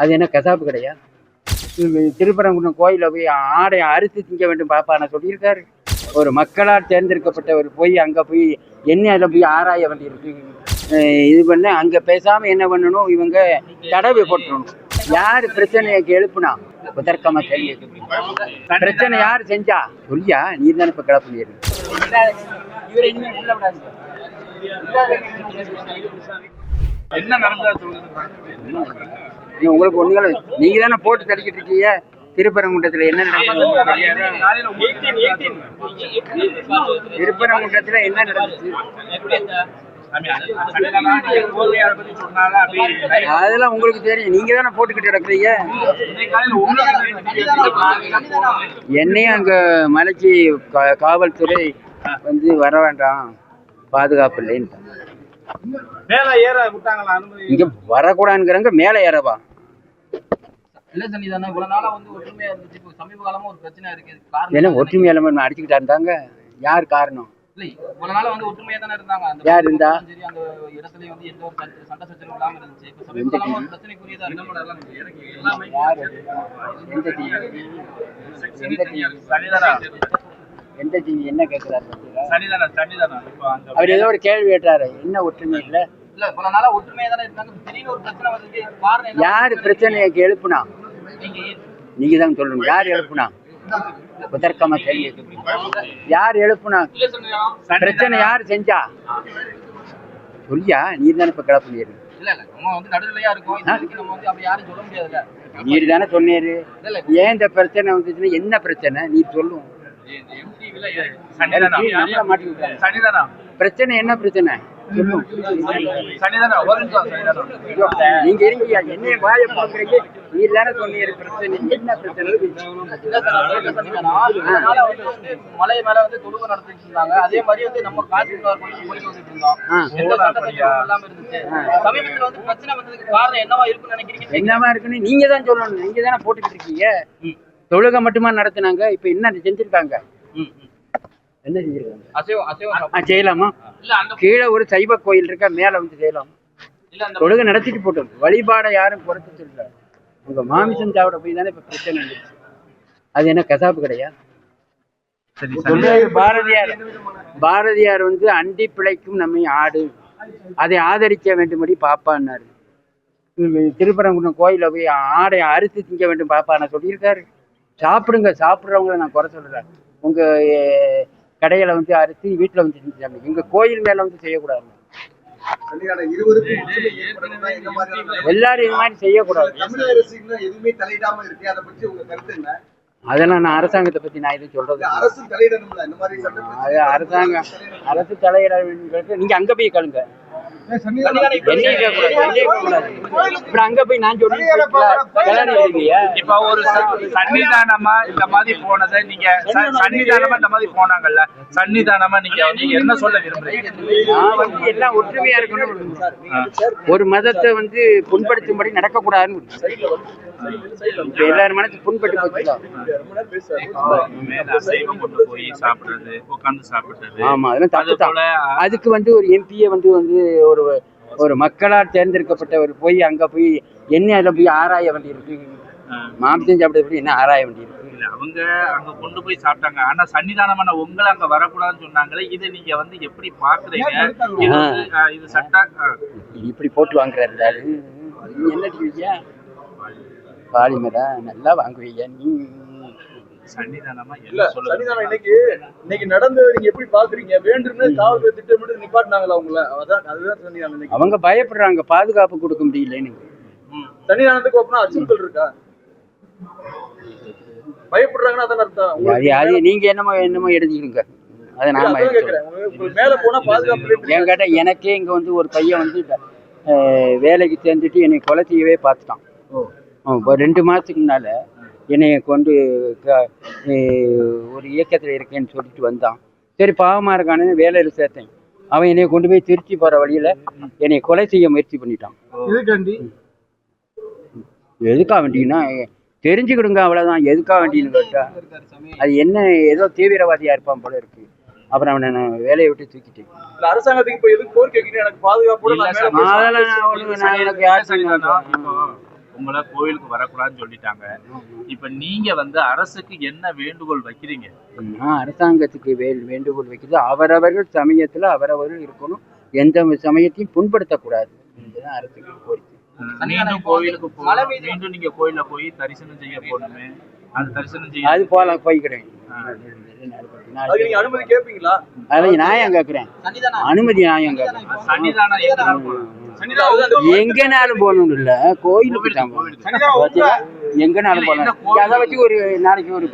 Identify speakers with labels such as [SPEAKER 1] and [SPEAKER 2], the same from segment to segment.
[SPEAKER 1] அது என்ன கசாப்பு கிடையா? திருப்பரங்குன்றம் கோயிலில் போய் ஆடை அறுத்து திங்க வேண்டும் பாப்பா நான் சொல்லியிருக்காரு. ஒரு மக்களால் தேர்ந்தெடுக்கப்பட்டவர் போய் அங்கே போய் என்ன அதில் போய் ஆராய வேண்டியிருக்கு? இது பண்ண அங்கே பேசாமல் என்ன பண்ணணும்? இவங்க தடவை போட்டுடணும் யார் பிரச்சனையை எழுப்புனா? தர்க்கமாக கேள்வி பிரச்சனை யார் செஞ்சா? சொல்லியா? நீ தானே இப்போ கிளப்ப முடியாது
[SPEAKER 2] என்ன நடந்தா சொல்லுங்க
[SPEAKER 1] உங்களுக்கு ஒண்ணுங்கள நீங்க தானே போட்டு தள்ளிக்கிட்டு இருக்கீங்க. திருப்பரங்குன்றத்துல என்ன நடந்தது? திருப்பரங்குன்றத்துல என்ன நடந்துச்சு அதெல்லாம் உங்களுக்கு தெரியும். நீங்க தானே போட்டுக்கிட்டு கிடக்குறீங்க. என்னையும் அங்க மலைக்கு காவல்துறை வந்து வர வேண்டாம். பாதுகாப்பு இல்லைன்னு இங்க வரக்கூடாதுங்கிறங்க மேலே ஏறவா.
[SPEAKER 3] இல்ல சன்னிதானா இவ்வளவு நாளா வந்து ஒற்றுமையா இருந்துச்சு. இப்போ சமீப காலமா ஒரு பிரச்சனை இருக்கு. காரணம்
[SPEAKER 1] என்ன ஒற்றுமை இல்லாம அடிச்சுக்கிட்டா இருந்தாங்க? யார் காரணம்?
[SPEAKER 3] இல்லை இவ்வளவு நாளா வந்து ஒற்றுமையா தானே இருந்தாங்க. அந்த
[SPEAKER 1] யார் இருந்தா?
[SPEAKER 3] சரி அந்த இடத்துலயும் வந்து எந்த ஒரு சண்டை சண்டை சச்சரவும் இல்லாம இருந்துச்சு. இப்போ சமீப காலமா ஒரு பிரச்சனைக்குரியதா இருக்கு. எல்லாமே
[SPEAKER 1] யார்? எந்த எந்த டிவி என்ன கேட்கிறாரு?
[SPEAKER 2] சனிதானா
[SPEAKER 1] அவர் ஏதோ ஒரு கேள்வி கேட்டாரு என்ன ஒற்றுமை இல்ல?
[SPEAKER 3] இல்ல இவ்வளவு நாளா ஒற்றுமையா தானே இருந்தாங்க. திடீர்னு ஒரு பிரச்சனை வருது காரணம் என்ன?
[SPEAKER 1] யார் பிரச்சனையை எழுப்புனா?
[SPEAKER 3] நீங்க
[SPEAKER 1] தான் சொல்லணும். யார் எழுப்புனா? கேள்வி கேட்குறீங்க. யார் எழுப்புனா? பிரச்சனை யார் செஞ்சா? சொல்லியா? நீ தானே இப்ப கிளப்பு நீர். தானே சொன்னீரு. ஏன் இந்த பிரச்சனை வந்துச்சுன்னா என்ன பிரச்சனை? நீ சொல்லும். பிரச்சனை என்ன பிரச்சனை? நீங்க இருங்கய்யா என்ன வாய பாக்குறீங்க? நீ தானே சொன்னீரு பிரச்சனை. என்ன பிரச்சனை?
[SPEAKER 3] மலை மேல வந்து தொழுவு நடத்திட்டு இருந்தாங்க அதே மாதிரி வந்து நம்ம காசு போயிட்டு வந்துட்டு இருந்தோம் எந்த சண்டை இல்லாம இருந்துச்சு சமீபத்துல வந்து பிரச்சனை வந்ததுக்கு காரணம் என்னவா இருக்குன்னு நினைக்கிறீங்க
[SPEAKER 1] என்னவா இருக்குன்னு நீங்க தான் சொல்லணும். நீங்க தானே போட்டுக்கிட்டு இருக்கீங்க. தொழுகை மட்டுமா நடத்தினாங்க? இப்ப என்ன செஞ்சிருக்காங்க? என்ன செஞ்சிருக்காங்க?
[SPEAKER 3] அசைவம் அசைவம்
[SPEAKER 1] ஆ செய்யலாமா?
[SPEAKER 3] இல்ல அந்த
[SPEAKER 1] கீழே ஒரு சைவ கோயில் இருக்கா மேல வந்து செய்யலாம்?
[SPEAKER 3] இல்ல அந்த
[SPEAKER 1] தொழுகை நடத்திட்டு போட்டோம். வழிபாடை யாரும் குறைச்சு சொல்லல. உங்க மாமிசம் சாப்பிட போய் தானே இப்ப பிரச்சனை வந்துருச்சு அது என்ன கசாப்பு கடையா?
[SPEAKER 2] சரி
[SPEAKER 1] சொல்றாரு பாரதியார். பாரதியார் வந்து அண்டி பிழைக்கும் நம்மை ஆடு. அதை ஆதரிக்க வேண்டும்படி பாப்பான்னாரு. திருப்பரங்குன்றம் கோயில போய் ஆடை அறுத்து திங்க வேண்டும் பாப்பா நான் சொல்லியிருக்காரு. சாப்பிடுங்க சாப்பிட்றவங்கள நான் குறை சொல்றேன் உங்க கடையில வந்து அறுத்து வீட்டுல வந்து செஞ்சாங்க எங்க கோயில் மேல வந்து செய்யக்கூடாது. எல்லாரும் இது மாதிரி செய்யக்கூடாது.
[SPEAKER 4] அரசு
[SPEAKER 1] அதெல்லாம் நான் அரசாங்கத்தை பத்தி நான் எதுவும் சொல்றது.
[SPEAKER 4] அரசு
[SPEAKER 1] அது அரசாங்கம் அரசு தலையிட நீங்க அங்க போய் கழுங்க அங்க போய் நான்
[SPEAKER 2] இப்ப ஒரு சன்னிதானமா இந்த மாதிரி போனதை நீங்க சன்னிதானமா இந்த மாதிரி போனாங்கல்ல சன்னிதானமா நீங்க வந்து என்ன சொல்ல விரும்புறீங்க?
[SPEAKER 1] நான் வந்து எல்லாம் ஒற்றுமையா இருக்கணும் ஒரு மதத்தை வந்து புண்படுத்தும்படி நடக்கக்கூடாதுன்னு இப்ப எல்லாரும் மனசு புண்பட்டு ஆமா அதெல்லாம் தப்பு அதுக்கு வந்து ஒரு எம்பியை வந்து வந்து ஒரு ஒரு மக்களால் தேர்ந்தெடுக்கப்பட்டவர் போய் அங்க போய் என்ன அதில் போய் ஆராய வேண்டியிருக்கு? மாம்சம் சாப்பிட என்ன ஆராய வேண்டியிருக்கு?
[SPEAKER 2] இல்ல, அவங்க அங்க கொண்டு போய் சாப்பிட்டாங்க. ஆனா சன்னிதானமான உங்களை அங்க வரக்கூடாதுன்னு சொன்னாங்களே இதை நீங்க வந்து எப்படி பாக்குறீங்க? இது சட்ட
[SPEAKER 1] இப்படி போட்டு வாங்குறாரு என்ன டிவியா பாலிமரா? நல்லா வாங்குவீங்க. நீ
[SPEAKER 2] சன்னிதானமா
[SPEAKER 5] இல்ல சனிதானம் இன்னைக்கு இன்னைக்கு நடந்தது நீங்க எப்படி பாக்குறீங்க? வேண்டும்னு காவல்துறை திட்டமிட்டு நிப்பாட்டினாங்களா உங்களை? அதான் அதுதான் சன்னிதானம்
[SPEAKER 1] அவங்க பயப்படுறாங்க பாதுகாப்பு கொடுக்க முடியலன்னு
[SPEAKER 5] சன்னிதானத்துக்கு அப்புறம் அச்சுறுத்தல் இருக்கா? பயப்படுறாங்கன்னா அதான் அர்த்தம்.
[SPEAKER 1] அது நீங்க என்னமோ என்னமோ எடுத்துக்கிடுங்க அதை நாம
[SPEAKER 5] மேல போனா பாதுகாப்பு.
[SPEAKER 1] என் கேட்ட எனக்கே இங்க வந்து ஒரு பையன் வந்து வேலைக்கு சேர்ந்துட்டு என்னை கொலை செய்யவே பார்த்துட்டான். ரெண்டு மாசத்துக்கு முன்னால என்னைய கொண்டு ஒரு இயக்கத்துல இருக்கேன்னு சொல்லிட்டு வந்தான். சரி பாவமா இருக்கானு வேலையில சேர்த்தேன். அவன் என்னைய கொண்டு போய் திருச்சி போற வழியில என்னை கொலை செய்ய முயற்சி பண்ணிட்டான்.
[SPEAKER 5] இதுக்காண்டி
[SPEAKER 1] எதுக்கா வேண்டிங்கன்னா தெரிஞ்சுக்கிடுங்க அவ்வளவுதான். எதுக்கா வேண்டின்னு கேட்டா அது என்ன ஏதோ தீவிரவாதியா இருப்பான் போல இருக்கு. அப்புறம் அவனை நான் வேலையை விட்டு தூக்கிட்டேன்.
[SPEAKER 5] அரசாங்கத்துக்கு இப்ப எதுக்கு கோரிக்கை எனக்கு போய்
[SPEAKER 1] அதெல்லாம் நான் எனக்கு யார்
[SPEAKER 2] உங்களை கோயிலுக்கு வரக்கூடாதுன்னு சொல்லிட்டாங்க. இப்ப நீங்க வந்து அரசுக்கு என்ன வேண்டுகோள் வைக்கிறீங்க?
[SPEAKER 1] நான் அரசாங்கத்துக்கு வே வேண்டுகோள் வைக்கிறது அவரவர்கள் சமயத்தில் அவரவர்கள் இருக்கணும். எந்த சமயத்தையும் புண்படுத்தக்கூடாது. இதுதான் அரசுக்கு கோரிக்கை.
[SPEAKER 2] மீண்டும் கோயிலுக்கு போ
[SPEAKER 3] மழை பெய்து-
[SPEAKER 2] மீண்டும் நீங்க கோயில்ல போய் தரிசனம் செய்ய போகணுமே. அது தரிசனம் செய்ய
[SPEAKER 1] அது போகலாம் போய்க்கிறேன்
[SPEAKER 5] அனுமதி
[SPEAKER 1] நான் ஏன் கேட்குறேன் அனுமதி நான் கேட்குறேன்
[SPEAKER 2] சன்னிதானம் எங்கனாலும் போகலாம்.
[SPEAKER 5] சன்னிதானம் அந்த
[SPEAKER 1] எங்கனாலும் போகணும் இல்ல கோயிலுக்கு தான் போகணும். எங்கனாலும் போகலாம். அதை வச்சு ஒரு நாளைக்கு ஒரு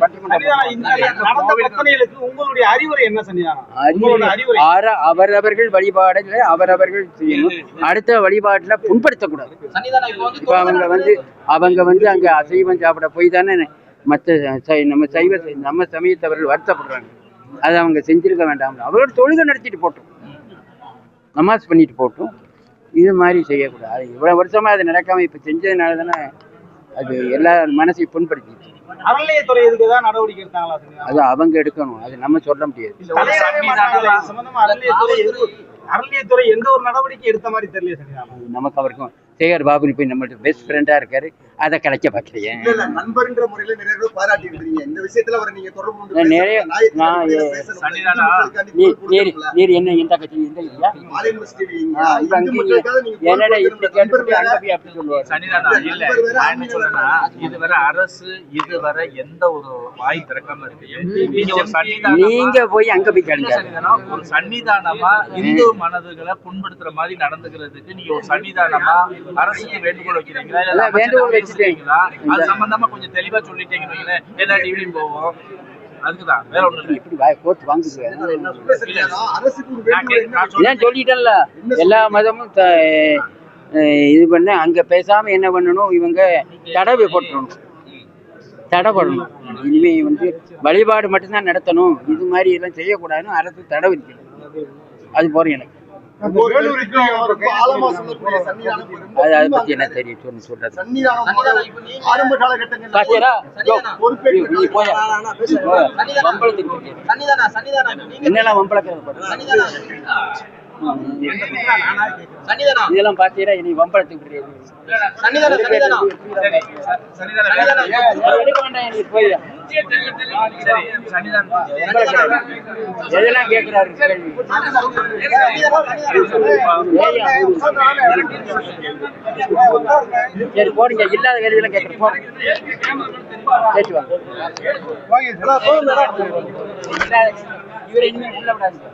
[SPEAKER 6] அறிவுரை
[SPEAKER 1] ஆற- அவரவர்கள் வழிபாடுல அவரவர்கள் செய்யணும். அடுத்த வழிபாட்டுல புண்படுத்தக்கூடாது.
[SPEAKER 3] இப்போ
[SPEAKER 1] அவங்க வந்து அவங்க வந்து அங்க அசைவம் சாப்பிட போய் தானே மற்ற சை- நம்ம சைவ நம்ம சமயத்தவர்கள் வருத்தப்படுறாங்க. அதை அவங்க செஞ்சிருக்க வேண்டாம் அவரோட தொழுகை நடத்திட்டு போட்டோம். நமாஸ் பண்ணிட்டு போட்டோம். இது மாதிரி செய்யக்கூடாது. இவ்வளவு வருஷமா அது நடக்காம இப்ப செஞ்சதுனால தானே அது எல்லா மனசையும் புண்படுத்திடுச்சு
[SPEAKER 6] அறநிலையத்துறை இதுக்கு தான் நடவடிக்கை எடுத்தாங்களா
[SPEAKER 1] அது அவங்க எடுக்கணும். அது நம்ம சொல்ல முடியாது.
[SPEAKER 6] அறநிலையத்துறை எந்த ஒரு நடவடிக்கை எடுத்த மாதிரி தெரியல
[SPEAKER 1] நமக்கு அவருக்கும் சேகர் பாபு போய் நம்மள்ட்ட பெஸ்ட் ஃப்ரெண்டா இருக்காரு. அதை கிடைக்க பார்க்குறேன்
[SPEAKER 4] இல்ல நண்பர்ன்ற முறையில நிறைய பேர் பாராட்டி இருக்கீங்க. இந்த விஷயத்துல அவரை நீங்க தொடர்பு
[SPEAKER 1] நிறைய- நான் நீர் நீர் என்ன எந்த கட்சி இந்த இல்லையா? இப்ப அங்க என்னடா அங்க போய் அப்படி சொல்லுவாரு?
[SPEAKER 2] சன்னிதானம் இல்ல நான் என்ன சொல்றேன்னா இதுவரை அரசு இதுவரை எந்த ஒரு வாய் திறக்காம இருக்கு நீங்க ஒரு சன்னிதானம்
[SPEAKER 1] நீங்க போய் அங்க போய் கேளுங்க.
[SPEAKER 2] ஒரு சன்னிதானமா இந்து மனதுகளை புண்படுத்துற மாதிரி நடந்துக்கிறதுக்கு நீங்க ஒரு சன்னிதானமா அரசுக்கு வேண்டுகோள் வைக்கிறீங்களா?
[SPEAKER 1] வேண்டுகோள்.
[SPEAKER 2] பேசுறீங்களா? அது சம்பந்தமா கொஞ்சம் தெளிவா சொல்லிட்டீங்கன்னு. எல்லா டிவிலையும் போவோம்.
[SPEAKER 1] சொல்லிட்டேன்ல? எல்லா மதமும் இது பண்ண அங்க பேசாம என்ன பண்ணணும்? இவங்க தடை போட்டணும். தடை பண்ணணும் இனிமே வந்து வழிபாடு மட்டும்தான் நடத்தணும். இது மாதிரி எல்லாம் செய்யக்கூடாதுன்னு அரசு தடை விதிக்கணும். அது போறேன் எனக்கு. என்ன தெரியும்? சொல்லு சொல்றது.
[SPEAKER 4] ஆரம்ப
[SPEAKER 3] நீங்க
[SPEAKER 1] என்னெல்லாம் வம்பளக்கிறது இதெல்லாம் பாத்தீங்கன்னா இனி வம்பளத்துக்கு எதெல்லாம் கேட்கிறாரு கேள்வி. ஏய்யா. சரி போடுங்க. இல்லாத கேட்கறேன் போடுங்க கேட்டு வாங்க. இல்லாத- இவரை இனிமேல் உள்ள விடாதீங்க